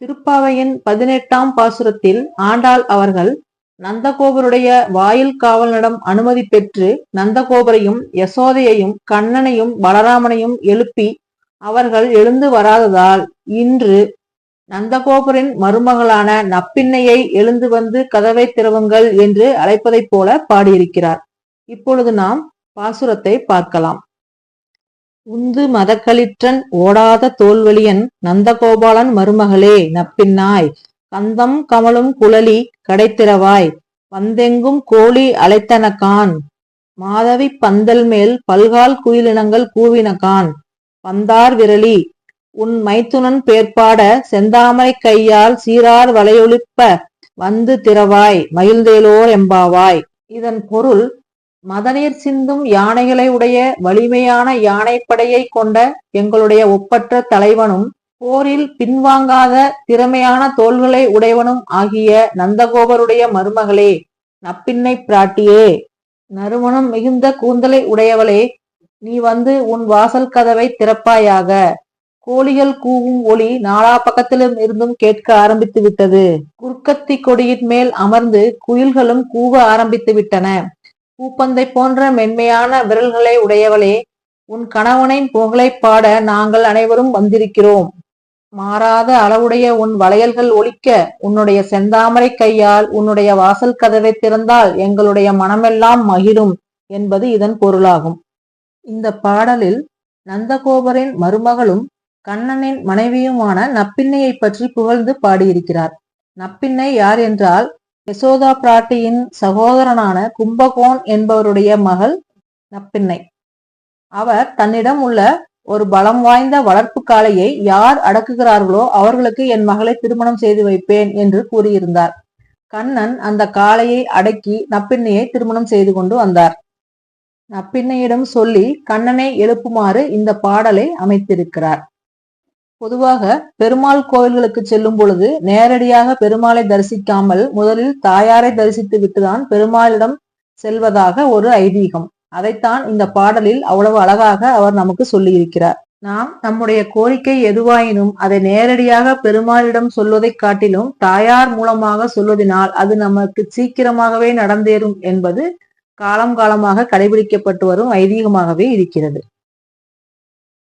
திருப்பாவையின் பதினெட்டாம் பாசுரத்தில் ஆண்டாள் அவர்கள் நந்தகோபருடைய வாயில் காவலனிடம் அனுமதி பெற்று நந்தகோபரையும் யசோதையையும் கண்ணனையும் பலராமனையும் எழுப்பி அவர்கள் எழுந்து வராததால் இன்று நந்தகோபரின் மருமகளான நப்பின்னையை எழுந்து வந்து கதவை திறவுங்கள் என்று அழைப்பதைப் போல பாடியிருக்கிறார். இப்பொழுது நாம் பாசுரத்தை பார்க்கலாம். உந்து மதக்களிற்றன் ஓடாத தோல்வழியன் நந்தகோபாலன் மருமகளே நப்பின்னாய். கந்தம் கமலும் குழலி கடைத்திறவாய் வந்தெங்கும் கோழி அழைத்தனகான் மாதவி பந்தல் மேல் பல்கால் குயிலினங்கள் கூவினகான் பந்தார் விரலி. உன் மைத்துனன் பேர்பாட செந்தாமரை கையால் சீரார் வலையொலிப்ப வந்து திறவாய். மயில்தேலோர் எம்பாவாய். இதன் பொருள் மதநீர் சிந்தும் யானைகளை உடைய வலிமையான யானைப்படையை கொண்ட எங்களுடைய ஒப்பற்ற தலைவனும் போரில் பின்வாங்காத திறமையான தோள்களை உடையவனும் ஆகிய நந்தகோபருடைய மருமகளே நப்பின்னை பிராட்டியே. நறுமணம் மிகுந்த கூந்தலை உடையவளே நீ வந்து உன் வாசல் கதவை திறப்பாயாக. கோழிகள் கூவும் ஒளி நாலா பக்கத்திலும் இருந்தும் கேட்க ஆரம்பித்து விட்டது குர்க்கத்தி கொடியின் மேல் அமர்ந்து குயில்களும் கூவ ஆரம்பித்து விட்டன பூப்பந்தை போன்ற மென்மையான விரல்களை உடையவளே உன் கணவனின் புகழை பாட நாங்கள் அனைவரும் வந்திருக்கிறோம். மாறாத அளவுடைய உன் வளையல்கள் ஒழிக்க உன்னுடைய செந்தாமரை கையால் உன்னுடைய வாசல் கதவை திறந்தால் எங்களுடைய மனமெல்லாம் மகிழும் என்பது இதன் பொருளாகும். இந்த பாடலில் நந்தகோபரின் மருமகளும் கண்ணனின் மனைவியுமான நப்பிண்ணையை பற்றி புகழ்ந்து பாடியிருக்கிறார். நப்பின்னை யார் என்றால் யசோதா பிராட்டியின் சகோதரனான கும்பகோன் என்பவருடைய மகள் நப்பின்னை. அவர் தன்னிடம் உள்ள ஒரு பலம் வாய்ந்த வளர்ப்பு காளையை யார் அடக்குகிறார்களோ அவர்களுக்கு என் மகளை திருமணம் செய்து வைப்பேன் என்று கூறியிருந்தார். கண்ணன் அந்த காளையை அடக்கி நப்பின்னையை திருமணம் செய்து கொண்டு வந்தார். நப்பின்னையிடம் சொல்லி கண்ணனை எழுப்புமாறு இந்த பாடலை அமைத்திருக்கிறார். பொதுவாக பெருமாள் கோவில்களுக்கு செல்லும் பொழுது நேரடியாக பெருமாளை தரிசிக்காமல் முதலில் தாயாரை தரிசித்து விட்டுதான் பெருமாளிடம் செல்வதாக ஒரு ஐதீகம். அதைத்தான் இந்த பாடலில் அவ்வளவு அழகாக அவர் நமக்கு சொல்லியிருக்கிறார். நாம் நம்முடைய கோரிக்கை எதுவாயினும் அதை நேரடியாக பெருமாளிடம் சொல்வதைக் காட்டிலும் தாயார் மூலமாக சொல்வதனால் அது நமக்கு சீக்கிரமாகவே நடந்தேறும் என்பது காலம் காலமாக கடைபிடிக்கப்பட்டு வரும் ஐதீகமாகவே இருக்கிறது.